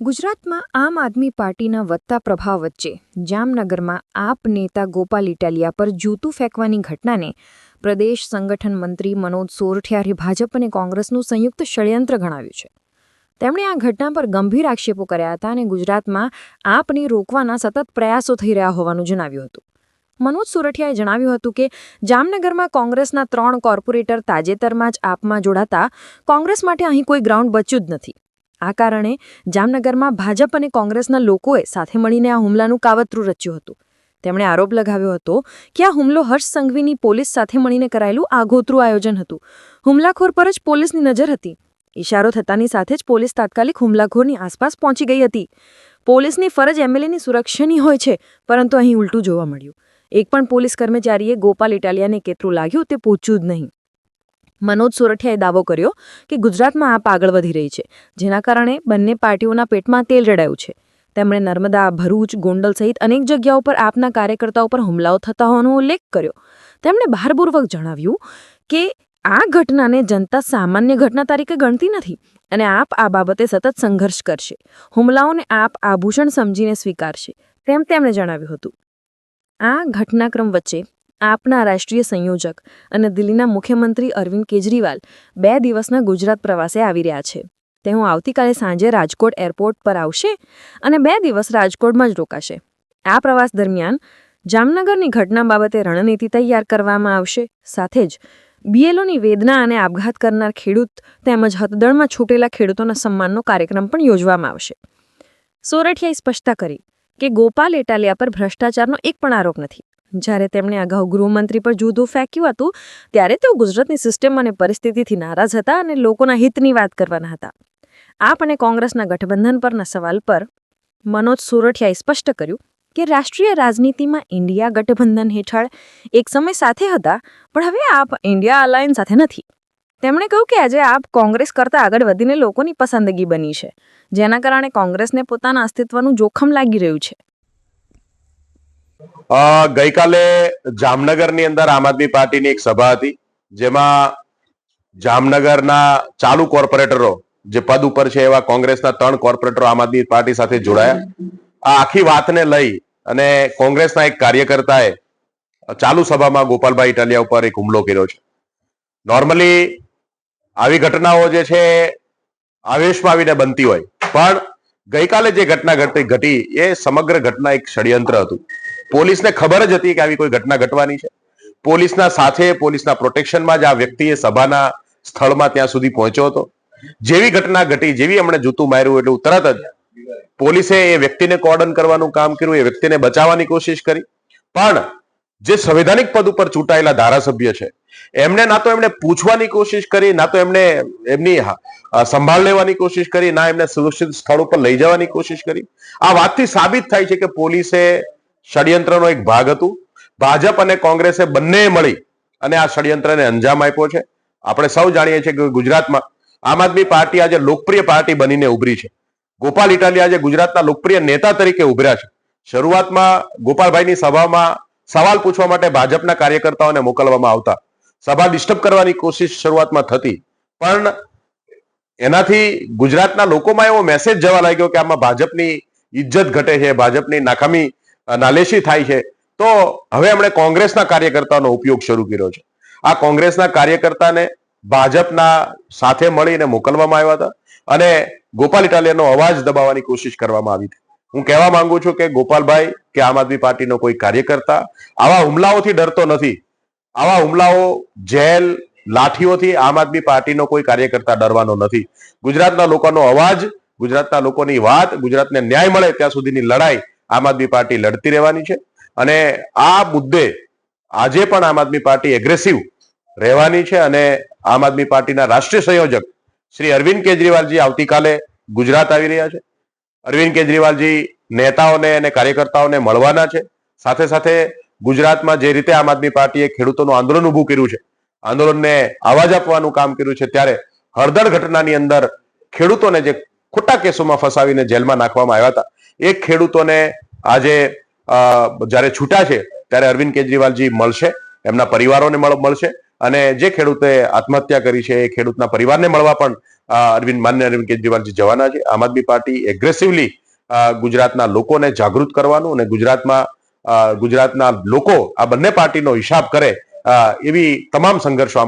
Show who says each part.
Speaker 1: ગુજરાતમાં આમ આદમી પાર્ટીના વધતા પ્રભાવ વચ્ચે જામનગરમાં આપ નેતા ગોપાલ ઇટાલિયા પર જૂતું ફેંકવાની ઘટનાને પ્રદેશ સંગઠન મંત્રી મનોજ સોરઠિયારે ભાજપ અને કોંગ્રેસનું સંયુક્ત ષડયંત્ર ગણાવ્યું છે. તેમણે આ ઘટના પર ગંભીર આક્ષેપો કર્યા હતા અને ગુજરાતમાં આપને રોકવાના સતત પ્રયાસો થઈ રહ્યા હોવાનું જણાવ્યું હતું. મનોજ સોરઠિયાએ જણાવ્યું હતું કે, જામનગરમાં કોંગ્રેસના ત્રણ કોર્પોરેટર તાજેતરમાં જ આપમાં જોડાતા કોંગ્રેસ માટે અહીં કોઈ ગ્રાઉન્ડ બચ્યું જ નથી. આ કારણે જામનગરમાં ભાજપ અને કોંગ્રેસના લોકોએ સાથે મળીને આ હુમલાનું કાવતરું રચ્યું હતું. તેમણે આરોપ લગાવ્યો હતો કે આ હુમલો હર્ષ સંઘવીની પોલીસ સાથે મળીને કરાયેલું આગોતરું આયોજન હતું. હુમલાખોર પર જ પોલીસની નજર હતી. ઇશારો થતાની સાથે જ પોલીસ તાત્કાલિક હુમલાખોરની આસપાસ પહોંચી ગઈ હતી. પોલીસની ફરજ એમએલએની સુરક્ષાની હોય છે, પરંતુ અહીં ઉલટું જોવા મળ્યું. એક પણ પોલીસ કર્મચારીએ ગોપાલ ઇટાલિયાને કેતરું લાગ્યું તે પૂછ્યું જ નહીં. મનોજ સોરઠિયાએ દાવો કર્યો કે ગુજરાતમાં આપ આગળ વધી રહી છે, જેના કારણે બંને પાર્ટીઓના પેટમાં તેલ રેડાયું છે. તેમણે નર્મદા, ભરૂચ, ગોંડલ સહિત અનેક જગ્યાઓ પર આપના કાર્યકર્તાઓ પર હુમલાઓ થતા હોવાનો ઉલ્લેખ કર્યો. તેમણે ભારપૂર્વક જણાવ્યું કે આ ઘટનાને જનતા સામાન્ય ઘટના તરીકે ગણતી નથી અને આપ આ બાબતે સતત સંઘર્ષ કરશે. હુમલાઓને આપ આભૂષણ સમજીને સ્વીકારશે, તેમ તેમણે જણાવ્યું હતું. આ ઘટનાક્રમ વચ્ચે આપના રાષ્ટ્રીય સંયોજક અને દિલ્હીના મુખ્યમંત્રી અરવિંદ કેજરીવાલ બે દિવસના ગુજરાત પ્રવાસે આવી રહ્યા છે. તેઓ આવતીકાલે સાંજે રાજકોટ એરપોર્ટ પર આવશે અને બે દિવસ રાજકોટમાં જ રોકાશે. આ પ્રવાસ દરમિયાન જામનગરની ઘટના બાબતે રણનીતિ તૈયાર કરવામાં આવશે. સાથે જ બીએલઓની વેદના અને આપઘાત કરનાર ખેડૂત તેમજ હતદળમાં છૂટેલા ખેડૂતોના સન્માનનો કાર્યક્રમ પણ યોજવામાં આવશે. સોરઠિયાએ સ્પષ્ટતા કરી કે ગોપાલ એટાલિયા પર ભ્રષ્ટાચારનો એક પણ આરોપ નથી. જ્યારે તેમણે અગાઉ ગૃહમંત્રી પર જુદું ફેંક્યું હતું, ત્યારે તેઓ ગુજરાતની સિસ્ટમ અને પરિસ્થિતિથી નારાજ હતા અને લોકોના હિતની વાત કરવાના હતા. આપ અને કોંગ્રેસના ગઠબંધન પરના સવાલ પર મનોજ સુરઠિયાએ સ્પષ્ટ કર્યું કે રાષ્ટ્રીય રાજનીતિમાં ઇન્ડિયા ગઠબંધન હેઠળ એક સમય સાથે હતા, પણ હવે આપ ઇન્ડિયા અલાયન્સ સાથે નથી. તેમણે કહ્યું કે આજે આપ કોંગ્રેસ કરતાં આગળ વધીને લોકોની પસંદગી બની છે, જેના કારણે કોંગ્રેસને પોતાના અસ્તિત્વનું જોખમ લાગી રહ્યું છે.
Speaker 2: ગઈકાલે જામનગરની અંદર આમ આદમી પાર્ટીની એક સભા હતી, જેમાં જામનગરના ચાલુ કોર્પોરેટરો, જે પદ ઉપર છે એવા કોંગ્રેસના ત્રણ કોર્પોરેટરો આમ આદમી પાર્ટી સાથે જોડાયા. આ આખી વાતને લઈ અને કોંગ્રેસના એક કાર્યકર્તાએ ચાલુ સભામાં ગોપાલભાઈ ઇટાલિયા ઉપર એક હુમલો કર્યો છે. નોર્મલી આવી ઘટનાઓ જે છે આવેશમાં આવીને બનતી હોય. પણ ગઈકાલે જે ઘટના ઘટી ઘટી એ સમગ્ર ઘટના એક ષડયંત્ર હતું. પોલીસને ખબર જ હતી કે આવી કોઈ ઘટના ઘટવાની છે. પોલીસના સાથે, પોલીસના પ્રોટેક્શનમાં જ આ વ્યક્તિએ સભાના સ્થળમાં ત્યાં સુધી પહોંચ્યો હતો. જેવી ઘટના ઘટી, જેવી એમણે જૂતું માર્યું એટલું તરત જ પોલીસે એ વ્યક્તિને કોર્ડન કરવાનું કામ કર્યું, એ વ્યક્તિને બચાવવાની કોશિશ કરી. પણ જે સંવૈધાનિક પદ ઉપર ચૂંટાયેલા ધારાસભ્ય છે, એમને ના તો એમણે પૂછવાની કોશિશ કરી, ના તો એમને એમની સંભાળ લેવાની કોશિશ કરી, ના એમને સુરક્ષિત સ્થળ ઉપર લઈ જવાની કોશિશ કરી. આ વાતથી સાબિત થાય છે કે પોલીસે ષડયંત્રનો એક ભાગ હતું. ભાજપ અને કોંગ્રેસે બંને મળી અને આ ષડયંત્રને અંજામ આપ્યો છે. આપણે સૌ જાણીએ છીએ કે ગુજરાતમાં આમ આદમી પાર્ટી આજે લોકપ્રિય પાર્ટી બનીને ઉભરી છે. ગોપાલ ઇટાલિયા આજે ગુજરાતના લોકપ્રિય નેતા તરીકે ઉભર્યા છે. શરૂઆતમાં ગોપાલભાઈની સભામાં સવાલ પૂછવા માટે ભાજપના કાર્યકર્તાઓને મોકલવામાં આવતા. સભા ડિસ્ટર્બ કરવાની કોશિશ શરૂઆતમાં થતી. પણ એનાથી ગુજરાતના લોકોમાં એવો મેસેજ જવા લાગ્યો કે આમાં ભાજપની ઇજ્જત ઘટે છે, ભાજપની નાકામી નાલેશી થાય છે. તો હવે એમણે કોંગ્રેસના કાર્યકર્તાનો ઉપયોગ શરૂ કર્યો છે. આ કોંગ્રેસના કાર્યકર્તાને ભાજપના સાથે મળીને મોકલવામાં આવ્યા હતા અને ગોપાલ ઇટાલિયાનો અવાજ દબાવવાની કોશિશ કરવામાં આવી હતી. હું કહેવા માંગુ છું કે ગોપાલભાઈ, કે આમ આદમી પાર્ટીનો કોઈ કાર્યકર્તા, આવા હુમલાઓથી ડરતો નથી. આવા હુમલાઓ જેલ, લાઠીઓથી આમ આદમી પાર્ટીનો કોઈ કાર્યકર્તા ડરવાનો નથી. ગુજરાતના લોકોનો અવાજ, ગુજરાતના લોકોની વાત, ગુજરાતને ન્યાય મળે ત્યાં સુધીની લડાઈ આમ આદમી પાર્ટી લડતી રહેવાની છે. અને આ મુદ્દે આજે પણ આમ આદમી પાર્ટી એગ્રેસિવ રહેવાની છે અને આમ આદમી પાર્ટીના રાષ્ટ્રીય સંયોજક શ્રી અરવિંદ કેજરીવાલજી આવતીકાલે ગુજરાત આવી રહ્યા છે. અરવિંદ કેજરીવાલજી નેતાઓને અને કાર્યકર્તાઓને મળવાના છે. સાથે સાથે ગુજરાતમાં જે રીતે આમ આદમી પાર્ટીએ ખેડૂતોનું આંદોલન ઊભું કર્યું છે, આંદોલનને અવાજ આપવાનું કામ કર્યું છે, ત્યારે હળદર ઘટનાની અંદર ખેડૂતોને જે ખોટા કેસોમાં ફસાવીને જેલમાં નાખવામાં આવ્યા હતા એ ખેડૂતોને આજે જ્યારે છૂટા છે, ત્યારે અરવિંદ કેજરીવાલજી મળશે, એમના પરિવારોને મળશે અને જે ખેડૂતે આત્મહત્યા કરી છે, એ ખેડૂતના પરિવારને મળવા પણ અરવિંદ, માન્ય અરવિંદ કેજરીવાલજી જવાના છે. આમ આદમી પાર્ટી એગ્રેસિવલી ગુજરાતના લોકોને જાગૃત કરવાનું અને ગુજરાતમાં ગુજરાતના લોકો આ બંને પાર્ટીનો હિસાબ કરે એવી તમામ સંઘર્ષો